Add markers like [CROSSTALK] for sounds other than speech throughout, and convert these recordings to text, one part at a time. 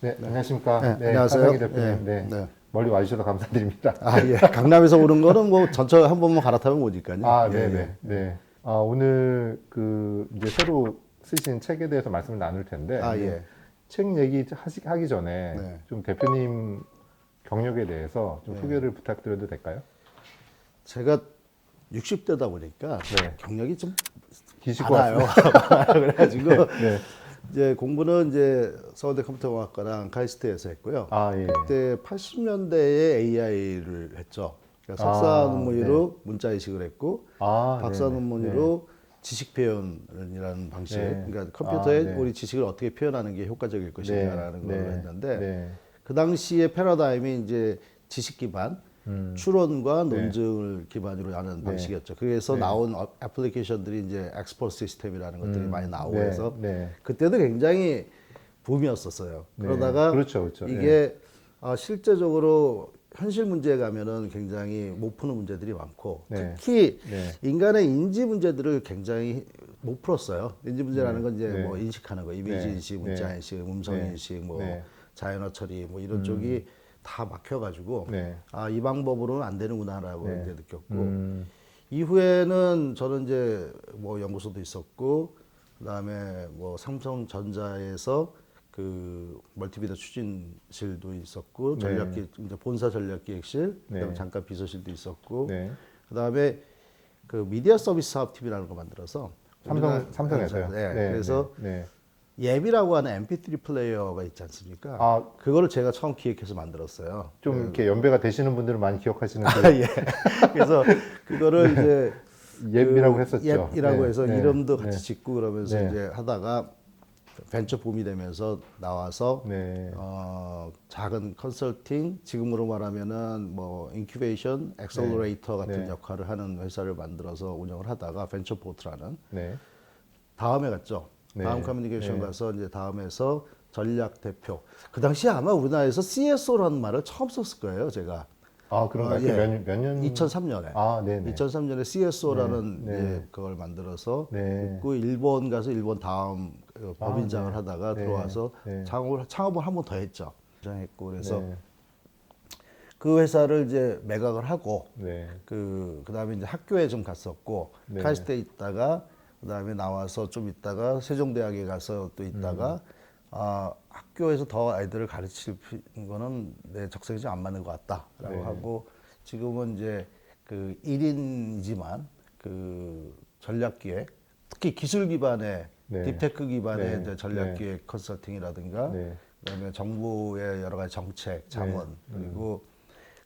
네, 안녕하십니까. 네, 네, 안녕하세요. 대표님. 네, 네, 네. 멀리 와주셔서 감사드립니다. 아, 예. 강남에서 오는 거는 뭐 전철 한 번만 갈아타면 오니까요. 아, 예, 네, 예. 네, 네. 아, 오늘 그 이제 새로 쓰신 책에 대해서 말씀을 나눌 텐데. 아, 예. 책 얘기 하시, 하기 전에 네. 좀 대표님 경력에 대해서 좀 네. 소개를 부탁드려도 될까요? 제가 60대다 보니까 네. 경력이 좀 기시고 많아요. [LAUGHS] 그래가지고 [LAUGHS] 네. 이제 공부는 이제 서울대 컴퓨터공학과랑 카이스트에서 했고요. 아, 예. 그때 80년대에 AI를 했죠. 그러니까 석사 아, 논문으로 문자 이식을 했고 아, 박사 네네. 논문으로 지식 표현이라는 방식, 네. 그러니까 컴퓨터에 아, 네. 우리 지식을 어떻게 표현하는 게 효과적일 것인가라는 걸 네. 했는데 네. 그 당시에 패러다임이 이제 지식 기반, 음. 추론과 네. 논증을 기반으로 하는 방식이었죠. 그래서 네. 나온 어- 애플리케이션들이 이제 엑스포 시스템이라는 것들이 음. 많이 나오고 네. 해서 네. 그때도 굉장히 붐이었었어요. 네. 그러다가 그렇죠, 그렇죠. 이게 아, 실제적으로 현실 문제에 가면은 굉장히 못 푸는 문제들이 많고 네. 특히 네. 인간의 인지 문제들을 굉장히 못 풀었어요. 인지 문제라는 건 이제 네. 뭐 인식하는 거, 이미지 네. 인식, 네. 문자 인식, 음성 네. 인식, 뭐 네. 자연어 처리 뭐 이런 쪽이 다 막혀가지고 네. 아이 방법으로는 안 되는구나라고 네. 이제 느꼈고 음. 이후에는 저는 이제 뭐 연구소도 있었고 그다음에 뭐 삼성전자에서 그 멀티미디어 추진실도 있었고 네. 전략기 이제 본사 전략기획실 그다음에 네. 잠깐 비서실도 있었고 네. 그다음에 그 미디어 서비스 사업팀이라는 거 만들어서 삼성 삼성에서요. 네, 그래서 네. 앱이라고 하는 MP3 플레이어가 있지 않습니까? 아. 그거를 제가 처음 기획해서 만들었어요. 좀 이렇게 연배가 되시는 분들은 많이 기억하시는 그 아, 예. [LAUGHS] 그래서 그거를 이제 [LAUGHS] 앱이라고 그 했었죠. 앱이라고 네, 해서 네, 이름도 네. 같이 짓고 그러면서 네. 이제 하다가 벤처 붐이 되면서 나와서 네. 어, 작은 컨설팅 지금으로 말하면은 뭐 인큐베이션 엑셀러레이터 같은 네. 역할을 하는 회사를 만들어서 운영을 하다가 벤처 포트라는 네. 다음에 갔죠. 네. 다음 커뮤니케이션 네. 가서 이제 다음에서 전략 대표. 그 당시에 아마 우리나라에서 CSO라는 말을 처음 썼을 거예요, 제가. 아, 그런가요? 어, 예. 몇, 년- 몇 년? 2003년에. 아, 네, 네. 2003년에 CSO라는 네, 네. 이제 그걸 만들어서 네. 그 일본 가서 일본 다음 그 아, 법인장을 네. 하다가 네, 들어와서 네. 창업을 창업을 한 번 더 했죠. 했고 그래서 네. 그 회사를 이제 매각을 하고 네. 그 그다음에 이제 학교에 좀 갔었고 네. 카이스트에 있다가 그다음에 나와서 좀 있다가 세종대학에 가서 또 있다가 음. 아 학교에서 더 아이들을 가르칠 거는 내 적성이 좀안 맞는 것 같다라고 네. 하고 지금은 이제 그 1인이지만 그 전략 기획 특히 기술 기반의 네. 딥테크 기반의 네. 이제 전략 기획 컨설팅이라든가 네. 그다음에 정부의 여러 가지 정책, 자문 그리고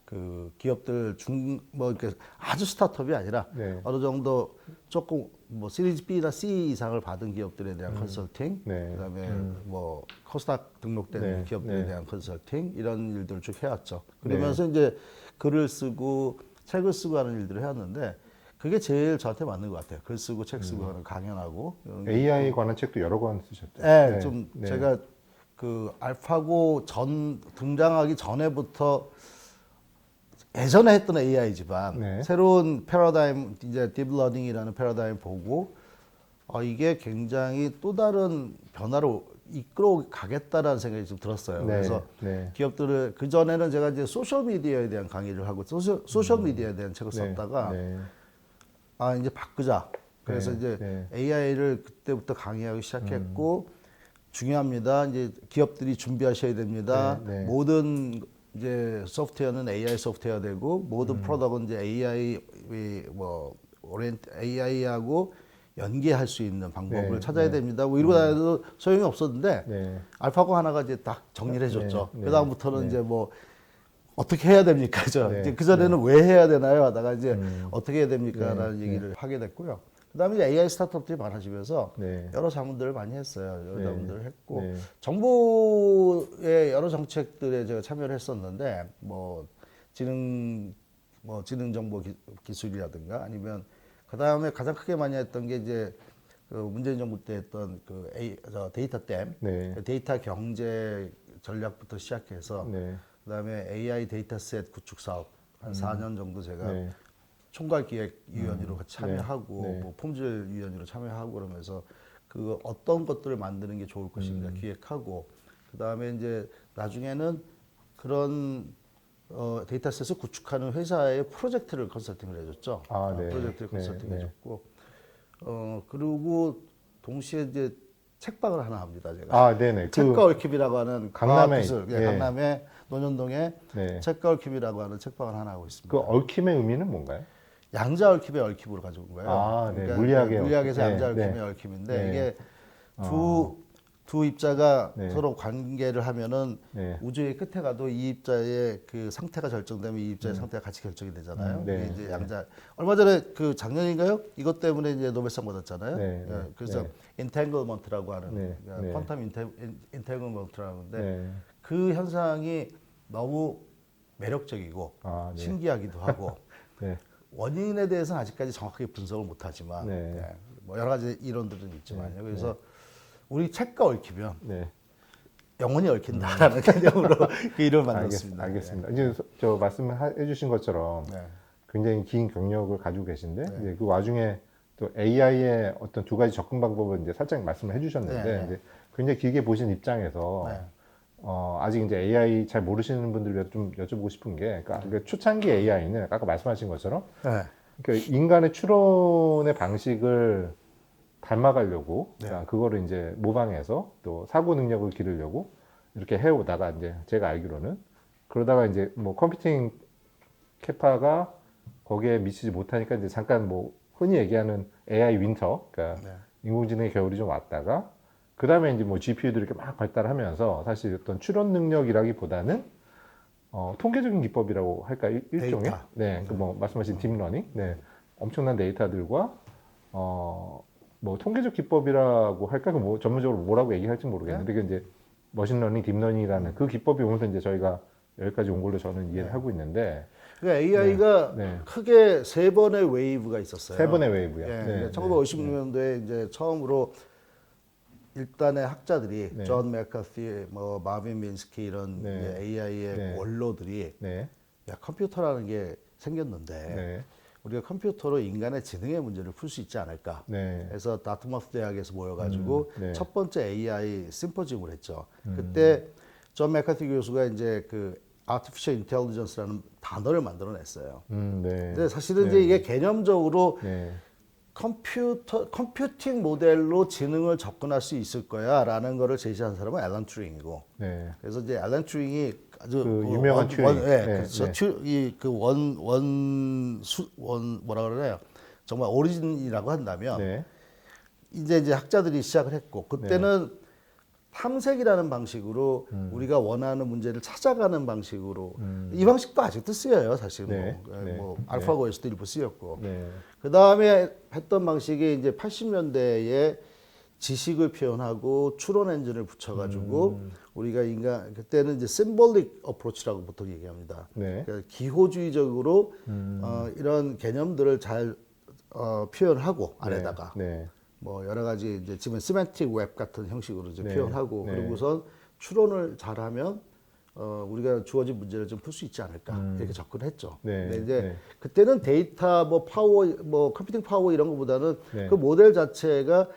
그 기업들 중 뭐 이렇게 아주 스타트업이 아니라 네. 어느 정도 조금 뭐 시리즈 B나 C 이상을 받은 기업들에 대한 컨설팅, 네. 그다음에 뭐 코스닥 등록된 네. 기업들에 네. 대한 컨설팅 이런 일들을 쭉 해왔죠. 그러면서 이제 글을 쓰고 책을 쓰고 하는 일들을 해왔는데 그게 제일 저한테 맞는 것 같아요. 글 쓰고 책 쓰고 하는 강연하고 이런 게 AI 관한 책도 여러 권 쓰셨죠? 네, 네. 좀 네. 제가 그 알파고 전 등장하기 전에부터 예전에 했던 AI지만 네. 새로운 패러다임 이제 딥러닝이라는 패러다임 보고 어, 이게 굉장히 또 다른 변화로 이끌어 가겠다라는 생각이 좀 들었어요. 네, 그래서 네. 기업들을 그 전에는 제가 이제 소셜 미디어에 대한 강의를 하고 소셜, 소셜 미디어에 대한 책을 네. 썼다가 네. 아 이제 바꾸자. 그래서 네, 이제 네. AI를 그때부터 강의하기 시작했고 중요합니다. 이제 기업들이 준비하셔야 됩니다. 네, 네. 모든 이제 소프트웨어는 AI 소프트웨어 되고 모든 음. 프로덕트는 이제 AI 뭐 오렌트 AI하고 연계할 수 있는 방법을 네, 찾아야 네. 됩니다. 뭐 이러고 다녀도 소용이 없었는데 네. 알파고 하나가 이제 딱 정리를 해줬죠. 네, 네, 그다음부터는 네. 이제 뭐 어떻게 해야 됩니까? [LAUGHS] 죠 네, 이제 그 전에는 왜 해야 되나요? 하다가 이제 음. 어떻게 해야 됩니까?라는 네, 얘기를 하게 됐고요. 그다음에 이제 AI 스타트업들이 많아지면서 네. 여러 자문들을 많이 했어요. 여러 네, 자문들을 했고 네. 정부의 여러 정책들에 제가 참여를 했었는데 뭐 지능 뭐 지능 정보 기, 기술이라든가 아니면 그다음에 가장 크게 많이 했던 게 이제 그 문재인 정부 때 했던 그저 데이터 댐 네. 그 데이터 경제 전략부터 시작해서 네. 그다음에 AI 데이터셋 구축 사업 한 4년 정도 제가 네. 총괄기획위원으로 같이 참여하고 네. 뭐 품질위원으로 참여하고 그러면서 그 어떤 것들을 만드는 게 좋을 것인가 음. 기획하고 그 다음에 이제 나중에는 그런 어, 데이터셋을 구축하는 회사의 프로젝트를 컨설팅을 해줬죠. 아, 어, 네. 프로젝트를 네, 컨설팅 네. 해줬고, 어 그리고 동시에 이제 책방을 하나 합니다. 제가 아, 네네. 그, 책과 얽힙이라고 하는 강남에 과학기술, 예, 예. 강남의 논현동에 네. 책과 얽힙이라고 하는 책방을 하나 하고 있습니다. 그 얽힘의 의미는 뭔가요? 양자 얽힙의 얽힙으로 가져온 거예요. 아, 네. 물리학의 물리학에서 얽힙. 양자 네, 얽힘의 네. 얽힘인데 네. 이게 두, 두 입자가 네. 서로 관계를 하면은 네. 우주의 끝에 가도 이 입자의 그 상태가 결정되면 이 입자의 상태가 같이 결정이 되잖아요. 음, 네. 이게 이제 양자 얼마 전에 그 작년인가요? 이것 때문에 이제 노벨상 받았잖아요. 네, 예, 네, 그래서 네. 인탱글먼트라고 하는 네, 그러니까 네. 퀀텀 인테, 인탱글먼트라는 건데 네. 그 현상이 너무 매력적이고 아, 네. 신기하기도 하고 [LAUGHS] 네. 원인에 대해서는 아직까지 정확하게 분석을 못하지만 네. 예, 뭐 여러 가지 이론들은 있지만요. 그래서 우리 책과 얽히면 네. 영원히 얽힌다라는 개념으로 [LAUGHS] [LAUGHS] 그 이름을 만들었습니다. 알겠습니다. 이제 소- 저 말씀해 주신 것처럼 네. 굉장히 긴 경력을 가지고 계신데 네. 이제 그 와중에 또 AI의 어떤 두 가지 접근 방법을 이제 살짝 말씀을 해주셨는데 네, 네. 이제 굉장히 길게 보신 입장에서 네. 어, 아직 이제 AI 잘 모르시는 분들 위해서 좀 여쭤보고 싶은 게 그러니까 그 초창기 AI는 아까 말씀하신 것처럼 네. 그러니까 인간의 추론의 방식을 닮아가려고 네. 그러니까 그거를 이제 모방해서 또 사고 능력을 기르려고 이렇게 해오다가 이제 제가 알기로는 그러다가 이제 뭐 컴퓨팅 캐파가 거기에 미치지 못하니까 이제 잠깐 뭐 흔히 얘기하는 AI 윈터 그러니까 네. 인공지능의 겨울이 좀 왔다가 그 다음에 이제 뭐 GPU들이 이렇게 막 발달하면서 사실 어떤 추론 능력이라기보다는 어, 통계적인 기법이라고 할까 일- 일종의? 데이터. 네, 그 뭐 말씀하신 딥러닝, 네, 엄청난 데이터들과 어, 뭐 통계적 기법이라고 할까 그 뭐 전문적으로 뭐라고 얘기할지 모르겠는데 그 이제 머신러닝, 딥러닝이라는 그 기법이 오면서 이제 저희가 여기까지 온 걸로 저는 이해를 하고 있는데. 그러니까 AI가 네. 크게 세 번의 웨이브가 있었어요. 세 번의 웨이브요. 예, 네, 네. 1950년도에 이제 처음으로 일단의 학자들이 네. 존 맥카티, 뭐 마빈 민스키 이런 네. AI의 네. 원로들이 네, 야 컴퓨터라는 게 생겼는데 네, 우리가 컴퓨터로 인간의 지능의 문제를 풀 수 있지 않을까. 네, 그래서 다트머스 대학에서 모여가지고 음, 네. 첫 번째 AI 심포지움을 했죠. 그때 존 맥카티 교수가 이제 그 artificial intelligence라는 단어를 만들어냈어요. 음, 네, 근데 사실은 네. 이제 이게 개념적으로 네, 컴퓨터 컴퓨팅 모델로 지능을 접근할 수 있을 거야라는 거를 제시한 사람은 앨런 튜링이고 네, 그래서 이제 앨런 튜링이 아주 그 원- 유명한 원, 튜링. 원, 예, 네, 그렇죠. 네. 이그원원수원 뭐라 그러나요? 정말 오리진이라고 한다면 네, 이제 이제 학자들이 시작을 했고 그때는 탐색이라는 방식으로 음. 우리가 원하는 문제를 찾아가는 방식으로. 이 방식도 아직도 쓰여요 사실 네, 뭐, 네, 뭐 네. 알파고에서도 일부 쓰였고. 네, 그 다음에 했던 방식이 이제 80년대에 지식을 표현하고 추론 엔진을 붙여가지고 음. 우리가 인간 그때는 이제 심볼릭 어프로치라고 보통 얘기합니다. 네, 그러니까 기호주의적으로 음. 어, 이런 개념들을 잘 어, 표현하고 안에다가. 네, 뭐 여러 가지 이제 지금 시멘틱 웹 같은 형식으로 이제 네, 표현하고 네. 그리고선 추론을 잘하면 어, 우리가 주어진 문제를 좀 풀 수 있지 않을까 이렇게 접근했죠. 음. 네, 근데 이제 네. 그때는 데이터 뭐 파워 뭐 컴퓨팅 파워 이런 것보다는 네. 그 모델 자체가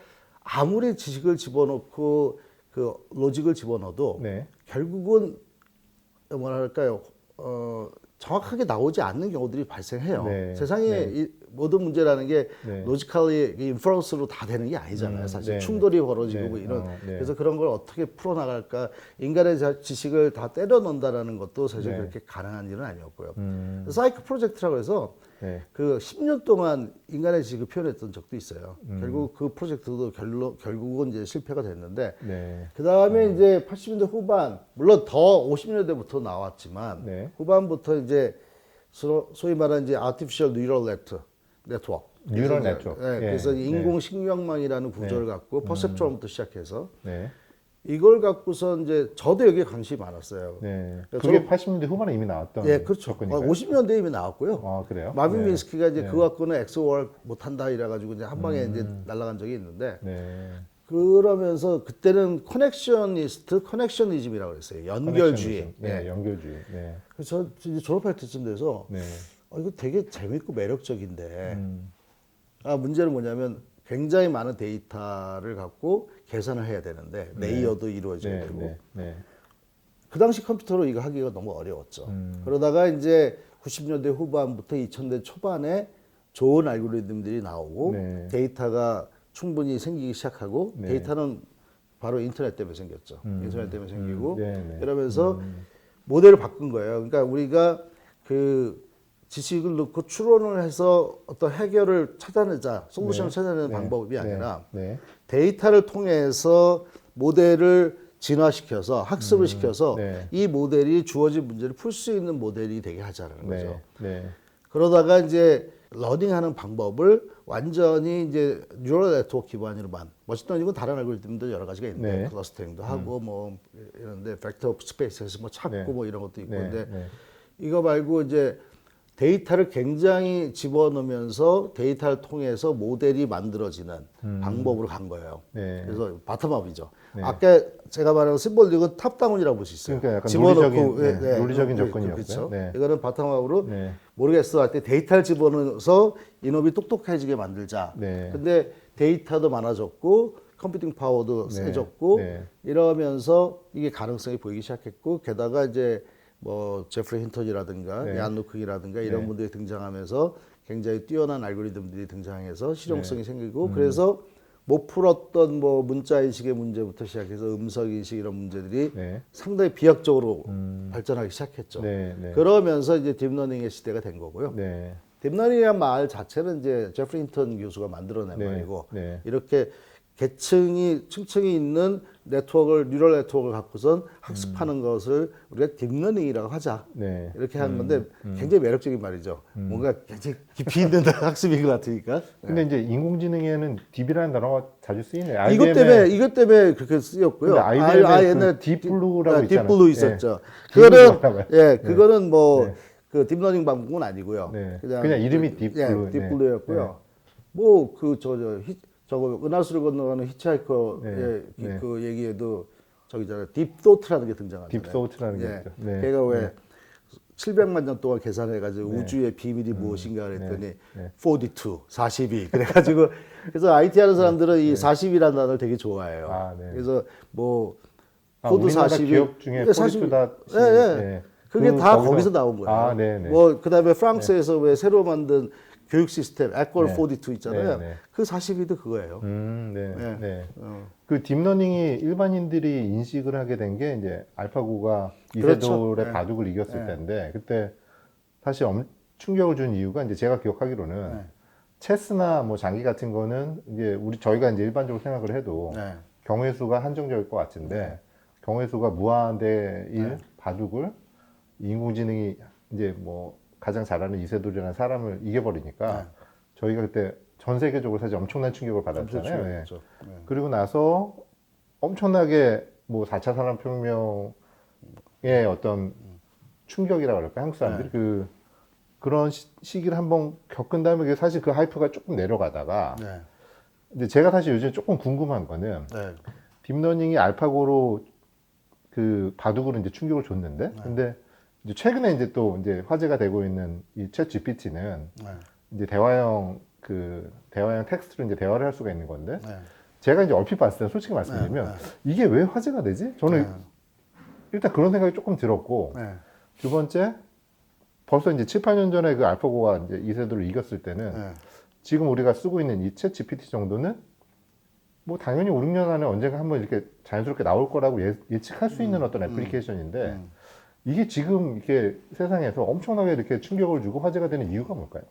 아무리 지식을 집어넣고 그 로직을 집어넣어도 네, 결국은 뭐랄까요 어, 정확하게 나오지 않는 경우들이 발생해요. 네. 세상에 네. 이 모든 문제라는 게 네. 로지컬리 인퍼런스로 다 되는 게 아니잖아요. 음, 사실 네. 충돌이 벌어지고 네. 뭐 이런 어, 네. 그래서 그런 걸 어떻게 풀어나갈까 인간의 자- 지식을 다 때려 넣는다라는 것도 사실 네. 그렇게 가능한 일은 아니었고요. 음, 사이크 프로젝트라고 해서 네, 그 10년 동안 인간의 지식을 표현했던 적도 있어요. 음. 결국 그 프로젝트도 결로, 결국은 이제 실패가 됐는데 네, 그 다음에 이제 80년대 후반, 물론 더 50년대부터 나왔지만, 네. 후반부터 이제 소, 소위 말하는 이제 artificial neural net, 네트워크. 뉴럴 네트워크. 이제, 예, 예, 그래서 네. 인공식량망이라는 구조를 갖고 퍼셉트론부터 시작해서 네, 이걸 갖고서 이제 저도 여기에 관심이 많았어요. 네. 그게 80년대 후반에 이미 나왔던 예, 그렇죠. 접근인가요? 50년대에 이미 나왔고요. 아, 그래요? 마빈 네. 민스키가 이제 네. 그거 갖고는 엑소월 못한다 이래가지고 이제 한 방에 이제 날아간 적이 있는데 네. 그러면서 그때는 커넥셔니스트, 커넥셔니즘이라고 그랬어요. 연결주의. 커넥션이즘. 네, 연결주의. 네. 그래서 저 이제 졸업할 때쯤 돼서 네. 어, 이거 되게 재밌고 매력적인데 음. 아 문제는 뭐냐면 굉장히 많은 데이터를 갖고 계산을 해야 되는데 레이어도 이루어져야 네, 되고 네, 네. 그 당시 컴퓨터로 이거 하기가 너무 어려웠죠. 그러다가 이제 90년대 후반부터 2000대 초반에 좋은 알고리즘들이 나오고 네. 데이터가 충분히 생기기 시작하고 네. 데이터는 바로 인터넷 때문에 생겼죠. 인터넷 때문에 생기고 음, 네, 네. 이러면서 모델을 바꾼 거예요. 그러니까 우리가 그 지식을 넣고 추론을 해서 어떤 해결을 찾아내자, 솔루션을 네. 찾아내는 네. 방법이 네. 아니라 네. 데이터를 통해서 모델을 진화시켜서 학습을 시켜서 네. 이 모델이 주어진 문제를 풀 수 있는 모델이 되게 하자는 거죠. 네. 네. 그러다가 이제 러닝하는 방법을 완전히 이제 뉴럴 네트워크 기반으로만 머신러닝은 다른 알고리즘도 여러 가지가 있는데 네. 클러스터링도 하고 뭐 이런데 벡터 스페이스에서 뭐 찾고 네. 뭐 이런 것도 있고 네. 근데 네. 이거 말고 이제 데이터를 굉장히 집어넣으면서 데이터를 통해서 모델이 만들어지는 방법으로 간 거예요. 음. 네. 그래서 바텀업이죠. 네. 아까 제가 말한 심볼릭은 탑다운이라고 볼 수 있어요. 그러니까 약간 집어넣고, 논리적인, 네, 논리적인 그- 접근이었고요. 그렇죠. 네. 이거는 바텀업으로 네. 모르겠어 할 때 데이터를 집어넣어서 인업이 똑똑해지게 만들자. 네. 근데 데이터도 많아졌고 컴퓨팅 파워도 네. 세졌고 네. 이러면서 이게 가능성이 보이기 시작했고 게다가 이제 뭐 제프리 힌턴이라든가 네. 얀 루크이라든가 이런 네. 분들이 등장하면서 굉장히 뛰어난 알고리즘들이 등장해서 실용성이 네. 생기고 음. 그래서 못 풀었던 뭐 문자 인식의 문제부터 시작해서 음성 인식 이런 문제들이 네. 상당히 비약적으로 음. 발전하기 시작했죠. 네. 네. 그러면서 이제 딥러닝의 시대가 된 거고요. 네. 딥러닝이란 말 자체는 이제 제프리 힌턴 교수가 만들어낸 네. 말이고 네. 이렇게 계층이 층층이 있는 네트워크를 뉴럴 네트워크를 갖고선 학습하는 것을 우리가 딥러닝이라고 하자. 네. 이렇게 하는 건데 굉장히 매력적인 말이죠. 뭔가 굉장히 깊이 있는 [LAUGHS] 학습인 것 같으니까. 근데 이제 인공지능에는 딥이라는 단어가 자주 쓰이네요. 이것 IBM 의 때문에 이것 때문에 그렇게 쓰였고요. 근데 IBM 의 아, 그 옛날에 딥블루라고. 딥블루 예. 있었죠. 딥블루 그거는. 예, 그거는 뭐 네. 그 딥러닝 방법은 아니고요. 네. 그냥 이름이 그, 딥블루. 예, 딥블루였고요. 뭐그 저 저 저 거 은하수를 건너가는 히치하이커의 네. 그, 네. 그 얘기에도 저기잖아요. 딥소트라는 게 등장하잖아요. 딥소트라는 게 예. 있죠. 네. 걔가 왜 700만 년 동안 계산해가지고 네. 우주의 비밀이 무엇인가 그랬더니 네. 42, 42 그래가지고 [LAUGHS] 그래서 IT 하는 사람들은 이 40이라는 단어를 되게 좋아해요. 네. 아, 네. 그래서 뭐 아, 코드 우리나라 40이 기업 중에 예, 40 포리투다 예, 예. 네. 그게 그다 거기서- 거기서, 나온 거예요. 아, 네, 네. 뭐 그다음에 프랑스에서 왜 새로 만든 교육 시스템 에콜 네. 42 있잖아요. 네, 네. 그 42도 그거예요. 음, 네. 네. 네. 어. 그 딥러닝이 일반인들이 인식을 하게 된 게 이제 알파고가 그렇죠. 이세돌의 네. 바둑을 이겼을 네. 때인데 그때 사실 엄, 충격을 준 이유가 이제 제가 기억하기로는 네. 체스나 뭐 장기 같은 거는 이제 우리 저희가 이제 일반적으로 생각을 해도 네. 경우의 수가 한정적일 것 같은데 경우의 수가 무한대 일 네. 바둑을 인공지능이 이제 뭐 가장 잘하는 이세돌이라는 사람을 이겨버리니까 네. 저희가 그때 전 세계적으로 사실 엄청난 충격을 받았잖아요. 예. 네. 그리고 나서 엄청나게 뭐 4차 산업혁명의 어떤 충격이라고 그럴까 한국 사람들이 그 그런 시, 시기를 한번 겪은 다음에 사실 그 하이프가 조금 내려가다가 네. 이제 제가 사실 요즘 조금 궁금한 거는 네. 딥러닝이 알파고로 그 바둑으로 이제 충격을 줬는데 근데 이제 최근에 이제 또 이제 화제가 되고 있는 이챗 GPT는 네. 이제 대화형 그 대화형 텍스트로 이제 대화를 할 수가 있는 건데 네. 제가 이제 얼핏 봤을 때 솔직히 말씀드리면 이게 왜 화제가 되지? 저는 네. 일단 그런 생각이 조금 들었고 네. 두 번째 벌써 이제 7, 8년 전에 그 알파고가 이제 이세돌을 이겼을 때는 네. 지금 우리가 쓰고 있는 이챗 GPT 정도는 뭐 당연히 5, 6년 안에 언젠가 한번 이렇게 자연스럽게 나올 거라고 예, 예측할 수 있는 어떤 애플리케이션인데 음. 이게 지금 이렇게 세상에서 엄청나게 이렇게 충격을 주고 화제가 되는 이유가 뭘까요?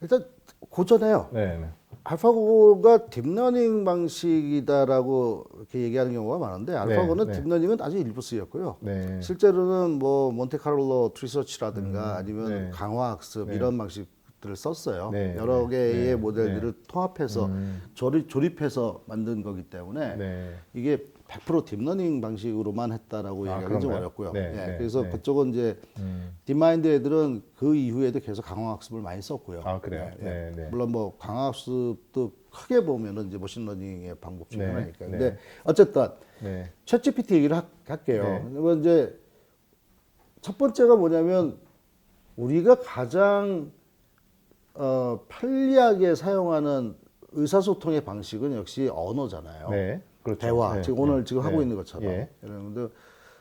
일단 고전해요. 네, 네. 알파고가 딥러닝 방식이다라고 이렇게 얘기하는 경우가 많은데 알파고는 네. 딥러닝은 아주 일부 쓰였고요. 네. 실제로는 뭐 몬테카를로 트리서치라든가 아니면 네. 강화학습 네. 이런 방식 들을 썼어요. 네, 여러 네, 개의 네, 모델들을 통합해서 음. 조립, 조립해서 만든 거기 때문에 네. 이게 100% 딥러닝 방식으로만 했다라고 아, 얘기하기 좀? 어렵고요. 네, 예, 네, 그래서 네. 그쪽은 이제 음. 딥마인드 애들은 그 이후에도 계속 강화학습을 많이 썼고요. 아, 그래요? 예, 예. 네, 네. 물론 뭐 강화학습도 크게 보면은 이제 머신러닝의 방법 중에 네, 하나니까. 네. 근데 어쨌든 네. 챗 GPT 얘기를 하- 할게요. 네. 그러면 이제 첫 번째가 뭐냐면 우리가 가장 어, 편리하게 사용하는 의사소통의 방식은 역시 언어잖아요. 네. 그렇죠. 대화. 네, 지금 오늘 네, 지금 네. 하고 있는 것처럼. 예. 여러분들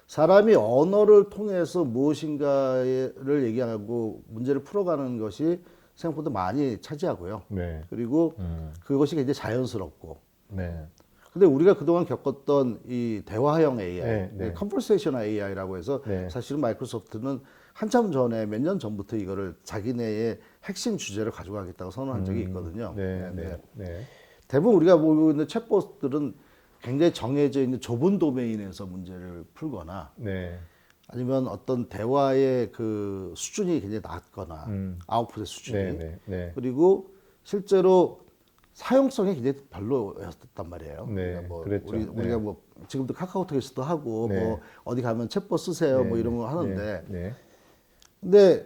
사람이 언어를 통해서 무엇인가를 얘기하고 문제를 풀어가는 것이 생각보다 많이 차지하고요. 네. 그리고 음. 그것이 굉장히 자연스럽고. 네. 근데 우리가 그동안 겪었던 이 대화형 AI, 네, 네. 컨버세이션 AI라고 해서 네. 사실은 마이크로소프트는 한참 전에 몇 년 전부터 이거를 자기네의 핵심 주제를 가져가겠다고 선언한 적이 있거든요. 네. 네, 네. 네. 대부분 우리가 보고 있는 챗봇들은 굉장히 정해져 있는 좁은 도메인에서 문제를 풀거나 네. 아니면 어떤 대화의 그 수준이 굉장히 낮거나 음. 아웃풋의 수준이 네. 네. 네. 그리고 실제로 사용성이 굉장히 별로였단 말이에요. 네, 그러니까 뭐 그랬죠. 우리, 네. 우리가 뭐 지금도 카카오톡에서도 하고 네. 뭐 어디 가면 챗봇 쓰세요 뭐 네, 이런 거 하는데 네. 네. 근데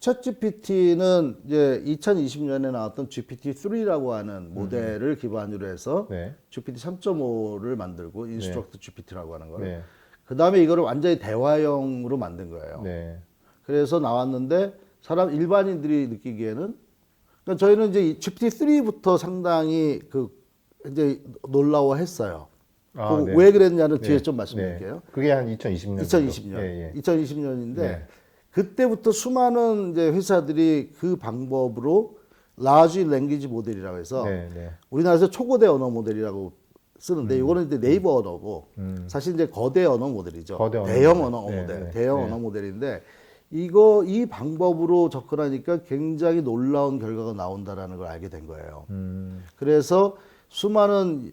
챗GPT는 이제 2020년에 나왔던 GPT-3라고 하는 모델을 기반으로 해서 네. GPT 3.5를 만들고 인스트럭트 GPT라고 하는 걸. 네. 그 다음에 이거를 완전히 대화형으로 만든 거예요. 네. 그래서 나왔는데 사람 일반인들이 느끼기에는 그러니까 저희는 이제 이 GPT-3부터 상당히 그 이제 놀라워했어요. 아, 그 네. 왜 그랬냐는 뒤에 네. 좀 말씀드릴게요. 네. 그게 한 2020년. 2020년, 예, 예. 2020년인데 네. 그때부터 수많은 이제 회사들이 그 방법으로 large language 모델이라고 해서 네. 네. 우리나라에서 초고대 언어 모델이라고 쓰는데 이거는 이제 네이버 언어고 음. 사실 이제 거대 언어 모델이죠. 거대 언어 대형 모델. 언어 네, 모델, 네, 대형 네. 언어 모델인데 이거 이 방법으로 접근하니까 굉장히 놀라운 결과가 나온다라는 걸 알게 된 거예요. 음. 그래서 수많은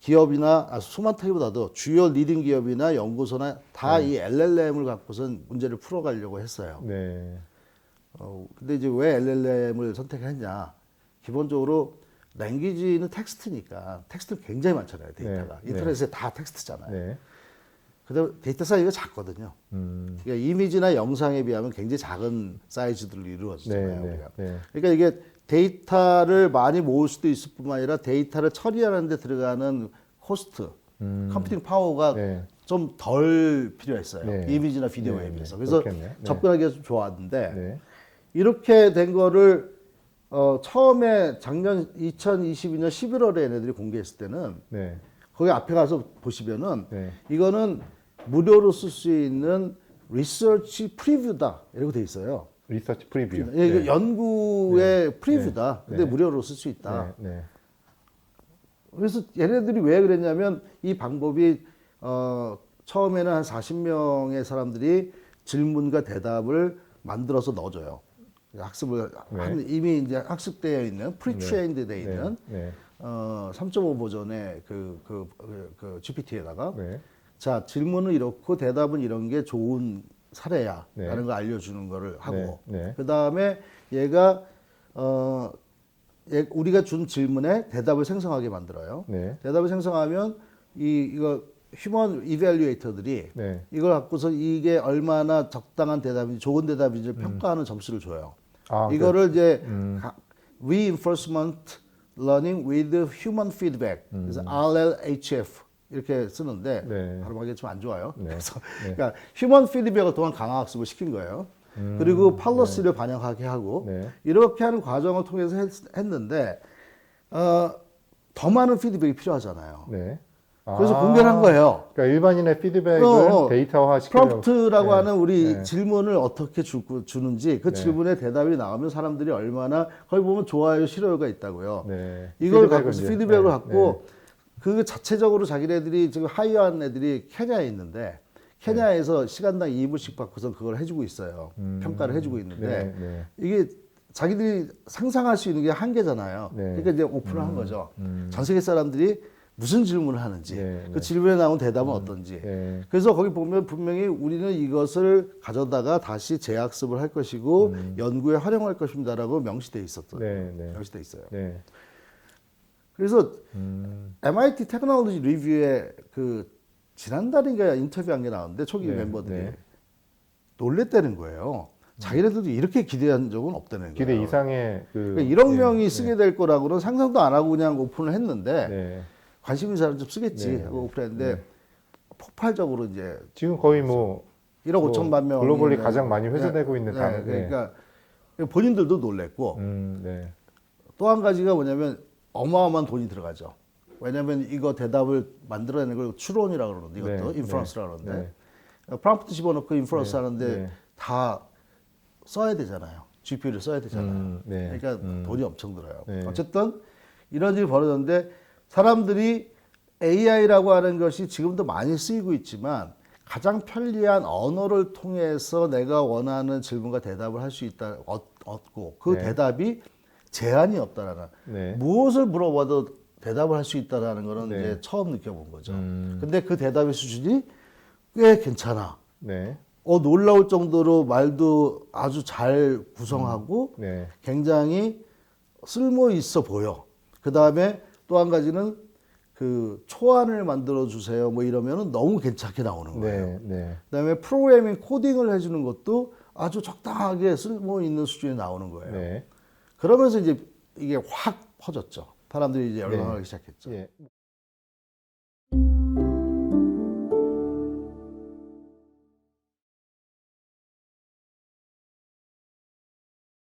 기업이나 아, 수많다기보다도 주요 리딩 기업이나 연구소나 다 이 LLM을 갖고선 문제를 풀어가려고 했어요. 네. 어, 근데 이제 왜 LLM을 선택했냐? 기본적으로 랭귀지는 텍스트니까 텍스트 굉장히 많잖아요 데이터가 네, 인터넷에 다 텍스트잖아요. 네. 그다음 데이터 사이즈가 작거든요. 음. 그러니까 이미지나 영상에 비하면 굉장히 작은 사이즈들로 네. 이루어지잖아요. 네. 우리가. 네. 그러니까 이게 데이터를 많이 모을 수도 있을 뿐만 아니라 데이터를 처리하는 데 들어가는 코스트, 음. 컴퓨팅 파워가 네. 좀덜 필요했어요. 네. 이미지나 비디오에 네, 네. 비해서. 그래서 그렇겠네요. 네. 접근하기가 좀 좋았는데 네. 이렇게 된 거를 어, 처음에 작년 2022년 11월에 얘네들이 공개했을 때는 네. 거기 앞에 가서 보시면은 네. 이거는 무료로 쓸 수 있는 리서치 프리뷰다 이라고 돼 있어요. 리서치 프리뷰. 예, 이거 네. 연구의 프리뷰다. 네. 근데 네. 무료로 쓸 수 있다. 네. 네. 그래서 얘네들이 왜 그랬냐면 이 방법이 어, 처음에는 한 40명의 사람들이 질문과 대답을 만들어서 넣어줘요. 학습을 네. 한 이미 이제 학습되어 있는 프리트레인드 돼 있는 네. 어, 3.5 버전의 그, 그, 그, 그 GPT에다가 네. 자 질문은 이렇고 대답은 이런 게 좋은 사례야라는 네. 걸 알려주는 거를 하고 네, 네. 그 다음에 얘가 어 얘- 우리가 준 질문에 대답을 생성하게 만들어요. 네. 대답을 생성하면 이 이거 휴먼 이벨리에이터들이 네. 이걸 갖고서 이게 얼마나 적당한 대답인지 좋은 대답인지 를 평가하는 점수를 줘요. 음. 아, 이거를 이제 음. 가- reinforcement learning with human feedback 그래서 RLHF 이렇게 쓰는데 음. 네. 발음하기 좀안 좋아요. 네. 그래서 네. [LAUGHS] 그러니까 휴먼 피드백을 통한 강화 학습을 시킨 거예요. 그리고 팔러스를 반영하게 하고 음. 네. 이렇게 하는 과정을 통해서 했, 는데 어, 더 많은 피드백이 필요하잖아요. 네. 그래서 아. 공개를 한 거예요. 그러니까 일반인의 피드백을 어, 데이터화 시키려고. 프롬프트라고 네. 하는 우리 네. 질문을 어떻게 주, 주는지 그 네. 질문에 대답이 나오면 사람들이 얼마나 거기 보면 좋아요, 싫어요가 있다고요. 네. 이걸 갖고 피드백을 네. 갖고 그 자체적으로 자기네들이 지금 하이어한 애들이 케냐에 있는데 케냐에서 시간당 2불씩 받고서 그걸 해주고 있어요. 음. 평가를 해주고 있는데 네. 네. 이게 자기들이 상상할 수 있는 게 한계잖아요. 네. 그러니까 이제 오픈을 한 거죠. 음. 전 세계 사람들이 무슨 질문을 하는지, 네, 그 네. 질문에 나온 대답은 어떤지. 네. 그래서 거기 보면 분명히 우리는 이것을 가져다가 다시 재학습을 할 것이고 연구에 활용할 것입니다라고 명시돼 있었던 네. 네. 명시돼 있어요. 네. 그래서 음. MIT 테크놀로지 리뷰에 그 지난달인가 인터뷰한 게 나왔는데 초기 네, 멤버들이 네. 놀랬다는 거예요. 자기네들도 이렇게 기대한 적은 없다는 거예요. 기대 이상의 그 그러니까 1억 네. 명이 쓰게 될 거라고는 상상도 안 하고 그냥 오픈을 했는데 네. 관심 있는 사람 좀 쓰겠지 네, 하고 오픈했는데 폭발적으로 이제 지금 거의 뭐 1억 뭐 5천만 명 글로벌리 가장 많이 회수되고 네, 있는 네. 네. 그러니까 본인들도 놀랬고 음, 네. 또한 가지가 뭐냐면 어마어마한 돈이 들어가죠. 왜냐하면 이거 대답을 만들어내는 걸 추론이라고 그러는데 이것도 네, 인프런스라고 네, 그러는데 프롬프트 집어넣고 인프런스 네, 하는데 네. 다 써야 되잖아요. GPU를 써야 되잖아요. 음, 네. 그러니까 음. 돈이 엄청 들어요. 네. 어쨌든 이런 일이 벌어졌는데 사람들이 AI라고 하는 것이 지금도 많이 쓰이고 있지만 가장 편리한 언어를 통해서 내가 원하는 질문과 대답을 할 수 있다 얻- 얻고 그 네. 대답이 제한이 없다라는 네. 무엇을 물어봐도 대답을 할 수 있다라는 거는 네. 이제 처음 느껴본 거죠. 음. 근데 그 대답의 수준이 꽤 괜찮아. 네. 어 놀라울 정도로 말도 아주 잘 구성하고 네. 굉장히 쓸모 있어 보여. 그 다음에 또 한 가지는 그 초안을 만들어 주세요. 뭐 이러면은 너무 괜찮게 나오는 거예요. 네. 네. 그다음에 프로그래밍 코딩을 해주는 것도 아주 적당하게 쓸모 있는 수준에 나오는 거예요. 네. 그러면서 이제 이게 확 퍼졌죠. 사람들이 이제 열광하기 시작했죠. 예.